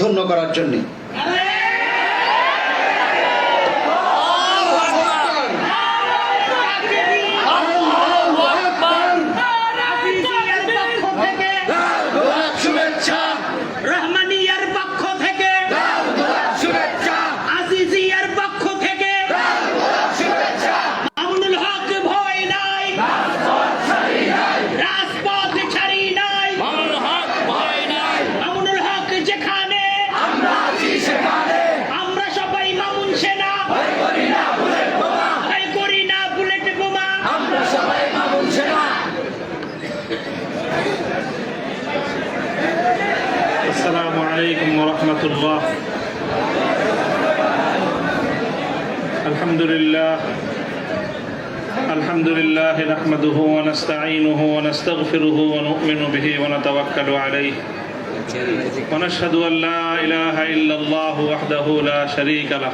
ধন্য করার জন্য। الحمد لله نحمده ونستعينه ونستغفره ونؤمن به ونتوكل عليه. ونشهد أن لا إله إلا الله وحده لا شريك له.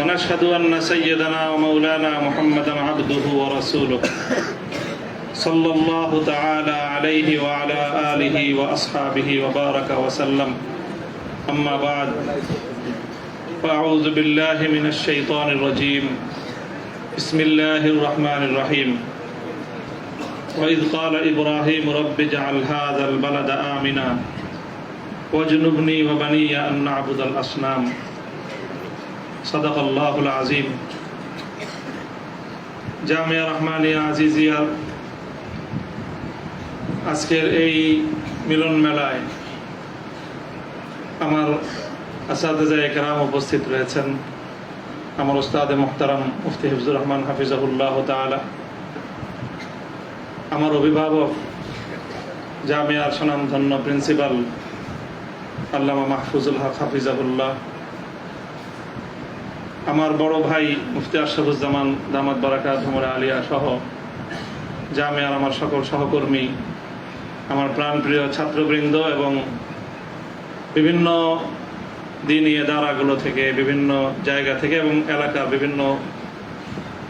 ونشهد أن سيدنا ومولانا محمدا عبده ورسوله. صلى الله تعالى عليه وعلى آله وأصحابه وبارك وسلم. أما بعد فأعوذ بالله من الشيطان الرجيم. بسم الله الرحمن الرحيم وإذ قال إبراهيم رب اجعل هذا البلد آمنا واجنبني وبني أن نعبد الأصنام صدق الله العظيم জামিয়া রহমানিয়া আজিজিয়া আজকের এই মিলন মেলায় আমার আসাদা একরাম উপস্থিত রয়েছেন আমার ওস্তাদে মোহতারাম মুফতি হিফজুর রহমান হাফিজাহুল্লাহ তালা আমার অভিভাবক জামিয়ার সুনামধন্য প্রিন্সিপাল আল্লামা মাহফুজুল হক হাফিজাহুল্লাহ, আমার বড় ভাই মুফতি আশরাফুজ্জামান দামাত বারাকাত ভমরা আলিয়া সহ জামিয়ার আমার সকল সহকর্মী, আমার প্রাণপ্রিয় ছাত্রবৃন্দ এবং বিভিন্ন দিনই দারাগুলো থেকে, বিভিন্ন জায়গা থেকে এবং এলাকার বিভিন্ন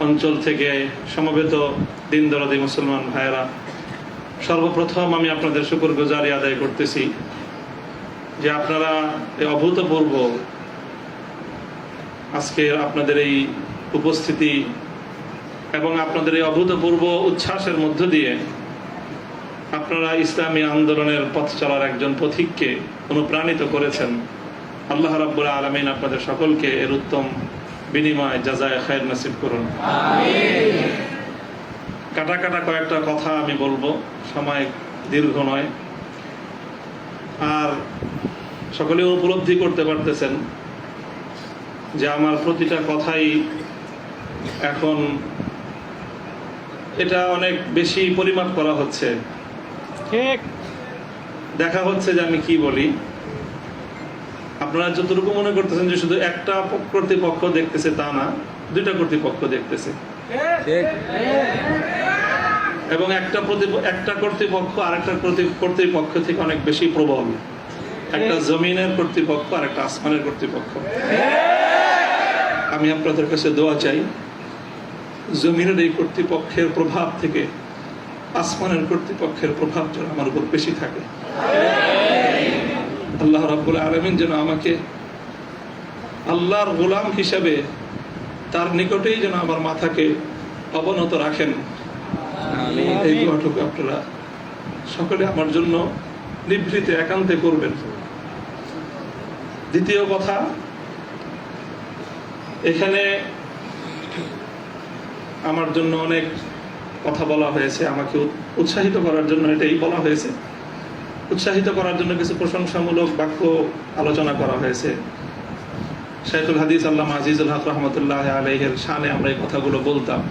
অঞ্চল থেকে সমবেত দিন দরদি মুসলমান ভাইয়েরা, সর্বপ্রথম আমি আপনাদের শুকুর গুজারি আদায় করতেছি যে আপনারা এই অভূতপূর্ব আজকের আপনাদের এই উপস্থিতি এবং আপনাদের এই অভূতপূর্ব উচ্ছ্বাসের মধ্য দিয়ে আপনারা ইসলামী আন্দোলনের পথ চলার একজন পথিককে অনুপ্রাণিত করেছেন। আল্লাহ রাব্বুল আলমিন আপনাদের সকলকে এর উত্তম বিনিময় যাজায় খায়ের নাসিব করুন। কাটা কাটা কয়েকটা কথা আমি বলব সময় দীর্ঘ নয়। আর সকলে উপলব্ধি করতে পারতেছেন যে আমার প্রতিটা কথাই এখন এটা অনেক বেশি পরিমাপ করা হচ্ছে। ঠিক। দেখা হচ্ছে যে আমি কি বলি। আপনারা যতটুকু মনে করতেছেন যে শুধু একটা কর্তৃপক্ষ দেখতেছে তা না, দুইটা কর্তৃপক্ষ দেখতেছে। এবং একটা একটা কর্তৃপক্ষ আরেকটা কর্তৃ- কর্তৃপক্ষ থেকে অনেক বেশি প্রবল। একটা জমিনের কর্তৃপক্ষ আর একটা আসমানের কর্তৃপক্ষ। আমি আপনাদের কাছে দোয়া চাই, জমিনের এই কর্তৃপক্ষের প্রভাব থেকে আসমানের কর্তৃপক্ষের প্রভাব যেন আমার উপর বেশি থাকে। আল্লাহ রাব্বুল আলমিন যেন আমাকে আল্লাহর গোলাম হিসাবে তার নিকটেই যেন আমার মাথাকে অবনত রাখেন। এই দোয়াটুকু আপনারা সকলে আমার জন্য নিভৃতে একান্তে করবেন। দ্বিতীয় কথা এখানে আমার জন্য অনেক কথা বলা হয়েছে আমাকে উৎসাহিত করার জন্য এটাই বলা হয়েছে। উৎসাহিত করার জন্য কিছু প্রশংসামূলক বাক্য আলোচনা করা হয়েছে। শাইখুল হাদিস আল্লাহ আজিজুল হক রহমতুল্লাহ আলহের শানে আমরা এই কথাগুলো বলতাম।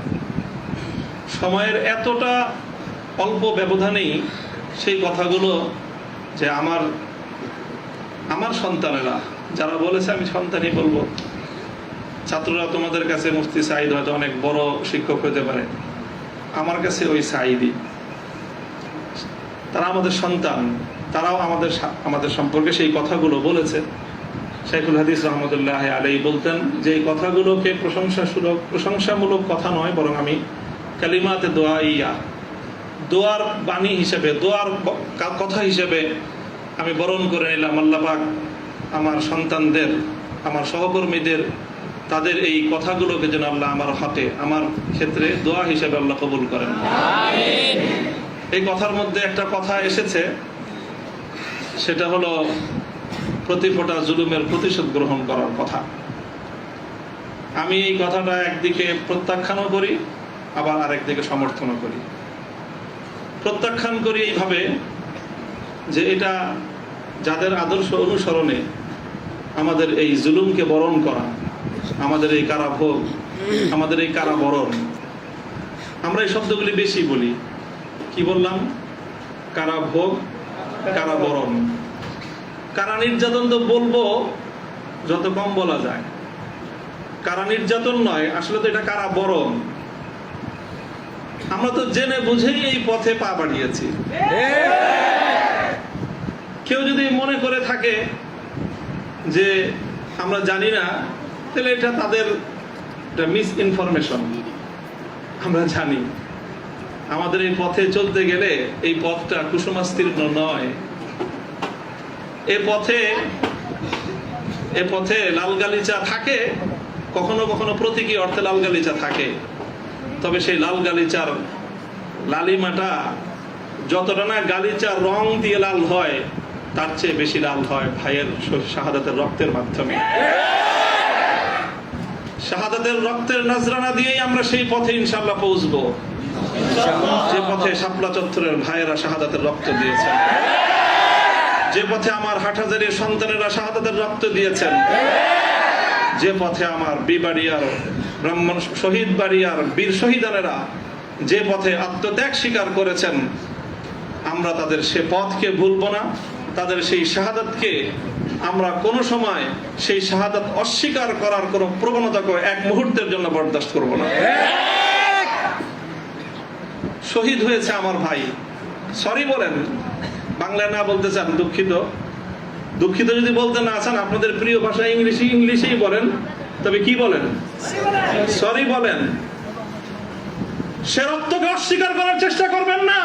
সময়ের এতটা অল্প ব্যবধানেই সেই কথাগুলো যে আমার আমার সন্তানেরা, যারা বলেছে আমি সন্তানই বলব, ছাত্ররা তোমাদের কাছে মুফতি সাইদ হয়তো অনেক বড় শিক্ষক হতে পারে। আমার কাছে ওই সাইদি তারা আমাদের সন্তান, তারাও আমাদের আমাদের সম্পর্কে সেই কথাগুলো বলেছে। শেখুল হাদিস রহমতুল্লাহ আলাই বলতেন, যে এই কথাগুলোকে প্রশংসা সুলভ প্রশংসামূলক কথা নয়, বরং আমি কালিমাতে দোয়া ইয়া দোয়ার বাণী হিসেবে, দোয়ার কথা হিসেবে আমি বরণ করে নিলাম আল্লাহ পাক আমার সন্তানদের, আমার সহকর্মীদের, তাদের এই কথাগুলোকে যেন আল্লাহ আমার হাতে, আমার ক্ষেত্রে দোয়া হিসেবে আল্লাহ কবুল করেন। এই কথার মধ্যে একটা কথা এসেছে। সেটা হলো, প্রতি ফোঁটা জুলুমের প্রতিশোধ গ্রহণ করার কথা। আমি এই কথাটা একদিকে প্রত্যাখ্যানও করি, আবার আরেকদিকে সমর্থনও করি। প্রত্যাখ্যান করি এইভাবে যে এটা যাদের আদর্শ অনুসরণে আমাদের এই জুলুমকে বরণ করা, আমাদের এই কারাভোগ, আমাদের এই কারাবরণ, আমরা এই শব্দগুলি বেশি বলি। কি বললাম? কারাভোগ কারাবরণ কারা নির্যাতন তো বলব, যত কম বলা যায়। কারা নির্যাতন নয়, আসলে তো এটা কারা বরণ। আমরা তো জেনে বুঝেই এই পথে পা বাড়িয়েছি। কেউ যদি মনে করে থাকে যে আমরা জানি না, তাহলে এটা তাদের মিস ইনফরমেশন আমরা জানি। আমাদের এই পথে চলতে গেলে এই পথটা কুসুমাস্তীর্ণ নয়। এ পথে এ পথে লাল গালিচা থাকে, কখনো কখনো প্রতীকী অর্থে লাল গালিচা থাকে। তবে সেই লাল গালিচার লালিমাটা যতটা না গালিচার রং দিয়ে লাল হয়, তার চেয়ে বেশি লাল হয় ভাইয়ের শাহাদাতের রক্তের মাধ্যমে। শাহাদাতের রক্তের নজরানা দিয়েই আমরা সেই পথে ইনশাল্লাহ পৌঁছবো। যে পথে শাপলা চত্বরের ভাইয়েরা শাহাদাতের রক্ত দিয়েছেন। যে পথে আমার হাটহাজারের সন্তানেরা শাহাদাতের রক্ত দিয়েছেন। যে পথে আমার বিবাড়িয়ার ব্রাহ্মণ শহীদ বাড়িয়ার বীর শহীদানেরা যে পথে আত্মত্যাগ স্বীকার করেছেন, আমরা তাদের সে পথকে ভুলব না, তাদের সেই শাহাদাতকে আমরা কোনো সময় সেই শাহাদাত অস্বীকার করার কোনো প্রবণতাকে এক মুহূর্তের জন্য বরদাস্ত করব না। শহীদ হয়েছে আমার ভাই। সরি বলেন, বাংলায় না বলতে চান, দুঃখিত। দুঃখিত যদি বলতে না চান, আপনাদের প্রিয় ভাষা ইংলিশে ইংলিশেই বলেন, তবে কি বলেন? সরি বলেন। সে রক্তকে অস্বীকার করার চেষ্টা করবেন না।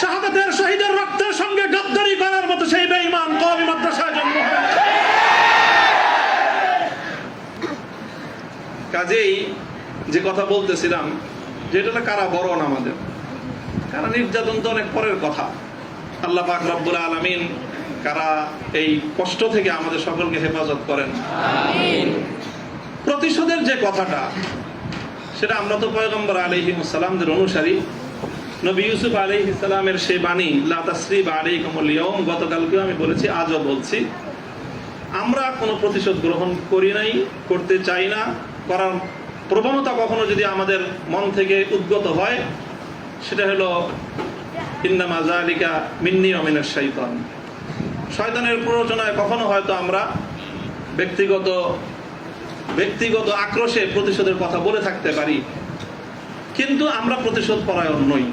শাহাদাতের শহীদের রক্তের সঙ্গে গদ্দারি করার মতো সেই বেঈমান কওমি মাদ্রাসায় জন্ম কাজেই যে কথা বলতেছিলাম যে এটা কারা বরণ আমাদের? কারা নির্যাতন তো অনেক পরের কথা। আল্লাহ পাক রব্বুল আলামিন কারা এই কষ্ট থেকে আমাদের সকলকে হেফাজত করেন। প্রতিশোধের যে কথাটা সেটা আমরা তো পয়গম্বর আলাইহিম সালামদের অনুসারী। নবী ইউসুফ আলাইহি সালামের সে বাণী লা তাসরিব আলাইকুমুল ইয়াউম গতকালকেও আমি বলেছি আজও বলছি। আমরা কোনো প্রতিশোধ গ্রহণ করি নাই করতে চাই না করার প্রবণতা কখনো যদি আমাদের মন থেকে উদ্গত হয়, সেটা হলো, ইন্নামা জালিকা মিন্নি অমিনের শৈতান শয়তানের প্ররোচনায় কখনো হয়তো আমরা ব্যক্তিগত ব্যক্তিগত আক্রোশে প্রতিশোধের কথা বলে থাকতে পারি, কিন্তু আমরা প্রতিশোধ পরায়ণ নই,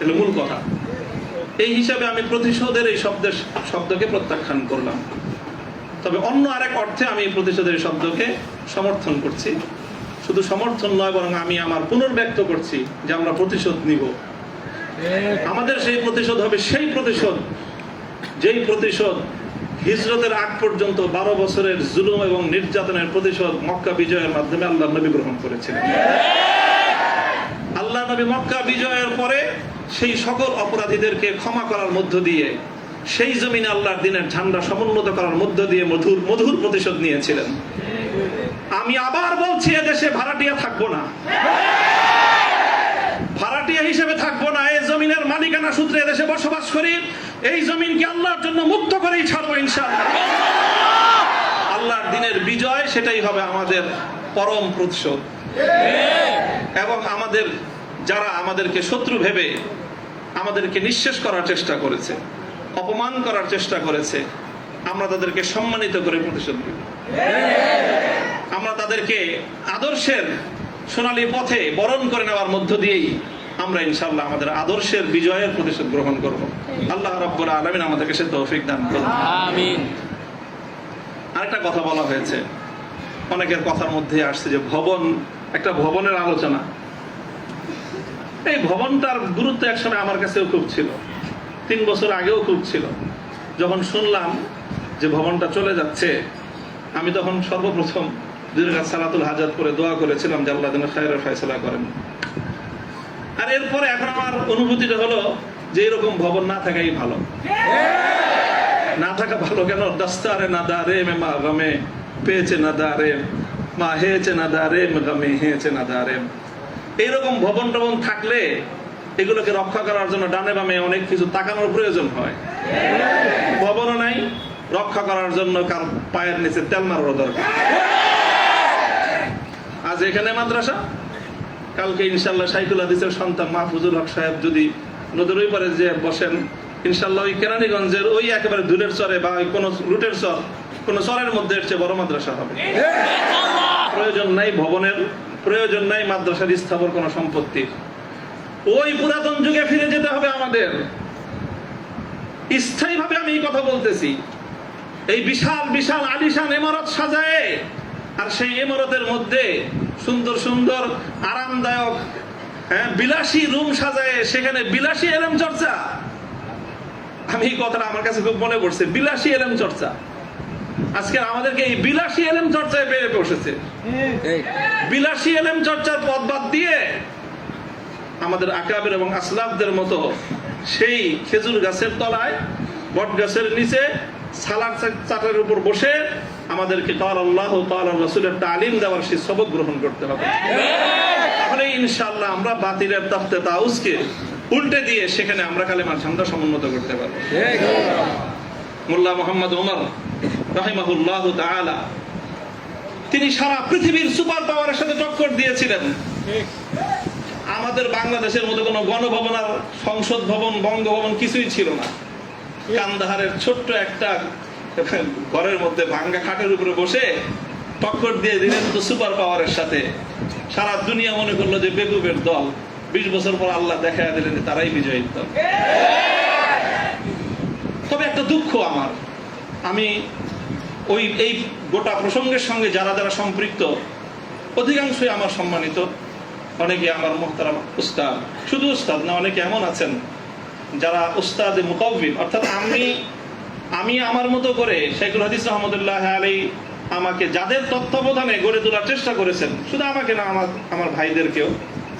এটা মূল কথা। এই হিসাবে আমি প্রতিশোধের এই শব্দের, শব্দকে প্রত্যাখ্যান করলাম। তবে অন্য আরেক অর্থে আমি প্রতিশোধের শব্দকে সমর্থন করছি। শুধু সমর্থন নয়, বরং আমি আমার পুনর্ব্যক্ত করছি যে আমরা প্রতিশোধ নিব। আমাদের সেই প্রতিশোধ হবে সেই প্রতিশোধ, যেই প্রতিশোধ হিজরতের আগ পর্যন্ত বারো বছরের জুলুম এবং নির্যাতনের প্রতিশোধ মক্কা বিজয়ের মাধ্যমে আল্লাহ নবী গ্রহণ করেছিলেন। আল্লাহ নবী মক্কা বিজয়ের পরে সেই সকল অপরাধীদেরকে ক্ষমা করার মধ্য দিয়ে, সেই জমিনে আল্লাহর দিনের ঝান্ডা সমুন্নত করার মধ্য দিয়ে মধুর মধুর প্রতিশোধ নিয়েছিলেন। আমি আবার বলছি, এদেশে ভাড়াটিয়া থাকব না। ভাড়াটিয়া হিসেবে থাকব না। এই জমিনের মালিকানা সূত্রে এদেশে বসবাস করি। এই জমিনকে আল্লাহর জন্য মুক্ত করেই ছাড়বো ইনশাআল্লাহ। আল্লাহর দিনের বিজয়, সেটাই হবে আমাদের পরম প্রতিশোধ। এবং আমাদের, যারা আমাদেরকে শত্রু ভেবে আমাদেরকে নিঃশেষ করার চেষ্টা করেছে, অপমান করার চেষ্টা করেছে আমরা তাদেরকে সম্মানিত করে প্রতিশোধ দিব আমরা তাদেরকে আদর্শের সোনালী পথে বরণ করে নেওয়ার মধ্য দিয়েই আমরা ইনশাল্লাহ আমাদের আদর্শের বিজয়ের প্রতিশোধ গ্রহণ করব। আল্লাহ রব্বুল আলমিন আমাদেরকে সে তৌফিক দান করুন। আরেকটা কথা বলা হয়েছে। অনেকের কথার মধ্যে আসছে যে ভবন একটা ভবনের আলোচনা। এই ভবনটার গুরুত্ব একসময় আমার কাছেও খুব ছিল। তিন বছর আগেও খুব ছিল। যখন শুনলাম যে ভবনটা চলে যাচ্ছে, আমি তখন সর্বপ্রথম রাকাত সালাতুল হাজাত করে দোয়া করেছিলাম যে আল্লাহ যেন খায়রের ফয়সলা করেন। আর এরপরে এখন আমার অনুভূতিটা হলো যে এরকম ভবন না থাকাই ভালো। না থাকা ভালো কেন? দস্তারে না দারে মে মা গমে, পেয়েছে না দারে মা হেয়েছে না দারে গমে, হেয়েছে না দারে এইরকম ভবন টবন থাকলে এগুলোকে রক্ষা করার জন্য ডানে বামে অনেক কিছু তাকানোর প্রয়োজন হয়। ভবনও নাই রক্ষা করার জন্য কার পায়ের নিচে তেল মারার দরকার। আজ এখানে মাদ্রাসা? কালকে ইনশাল্লাহ সাইকুল হাদিসের সন্তান মাহফুজুল হক সাহেব যদি নদীর ওই পারে যে বসেন, ইনশাল্লাহ ওই কেরানীগঞ্জের ওই একেবারে দূরের চরে বা ওই কোনো রুটের চর, কোনো চরের মধ্যে এর বড় মাদ্রাসা হবে। প্রয়োজন নাই ভবনের, প্রয়োজন নাই মাদ্রাসার স্থাপন কোনো সম্পত্তির ওই পুরাতন যুগে ফিরে যেতে হবে আমাদের। স্থায়ীভাবে আমি এই কথা বলতেছি। এই বিশাল বিশাল আলিশান ইমারত সাজায় আর সেই ইমারতের মধ্যে সুন্দর সুন্দর আরামদায়ক হ্যাঁ বিলাসী রুম সাজায় সেখানে বিলাসী এলম চর্চা। আমি এই কথাটা আমার কাছে খুব মনে পড়ছে বিলাসী এলম চর্চা। আজকে আমাদেরকে এই বিলাসী এলম চর্চায় বেড়ে বসেছে। বিলাসী এলম চর্চার পথ বাদ দিয়ে আমাদের আকাবের এবং আসলাফদের মতো সেই খেজুর গাছের তলায় বট গাছের নিচে সালাদ চাটের উপর বসে আমাদেরকে কাল আল্লাহ কাল রসুলের তালিম দেওয়ার সেই সবক গ্রহণ করতে হবে। তাহলে ইনশাআল্লাহ আমরা বাতিলের তফতে তাউসকে উল্টে দিয়ে সেখানে আমরা কালেমার ঝান্ডা সমুন্নত করতে পারব। মোল্লা মোহাম্মদ ওমর রাহিমাহুল্লাহ তাআলা, তিনি সারা পৃথিবীর সুপার পাওয়ারের সাথে টক্কর দিয়েছিলেন। আমাদের বাংলাদেশের মধ্যে কোনো গণভবন আর সংসদ ভবন, বঙ্গভবন কিছুই ছিল না। কান্দাহারের ছোট্ট একটা ঘরের মধ্যে ভাঙ্গা খাটের উপরে বসে টক্কর দিয়ে দিলেন তো সুপার পাওয়ারের সাথে। সারা দুনিয়া মনে করল যে বেগুবের দল। বিশ বছর পর আল্লাহ দেখা দিলেন তারাই বিজয়ী দল। তবে একটা দুঃখ আমার। আমি ওই, এই গোটা প্রসঙ্গের সঙ্গে যারা যারা সম্পৃক্ত, অধিকাংশই আমার সম্মানিত। অনেকে আমার মোহতারাম উস্তাদ। শুধু উস্তাদ না, অনেকে এমন আছেন। যারা উস্তাদ মুকাবিল অর্থাৎ আমি আমি আমার মতো করে শেখুল হাদিস রহমতুল্লাহ আলী আমাকে যাদের তত্ত্বাবধানে গড়ে তোলার চেষ্টা করেছেন, শুধু আমাকে না, আমার আমার ভাইদেরকেও,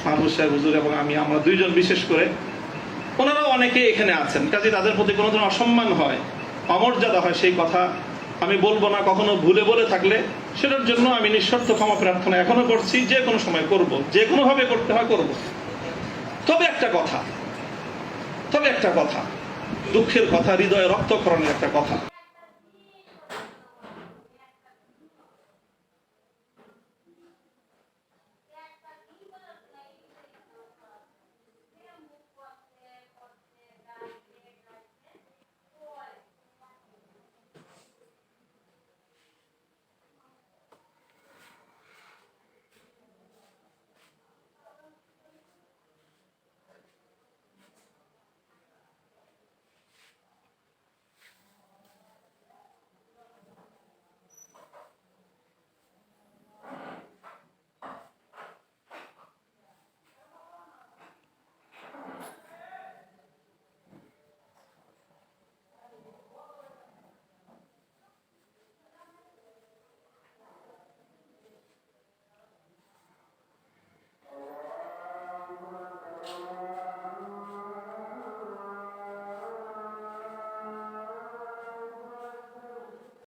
মাহবুব সাহেব, হুজুর এবং আমি, আমরা দুইজন বিশেষ করে, ওনারাও অনেকে এখানে আছেন, কাজে তাদের প্রতি কোনো ধরনের অসম্মান হয়, অমর্যাদা হয় সেই কথা আমি বলব না, কখনো ভুলে বলে থাকলে, সেটার জন্য আমি নিঃশর্ত ক্ষমা প্রার্থনা এখনও করছি, যে কোনো সময় করব, যে কোনোভাবে করতে হয় করব। তবে একটা কথা তবে একটা কথা দুঃখের কথা হৃদয়ে রক্তকরণের একটা কথা।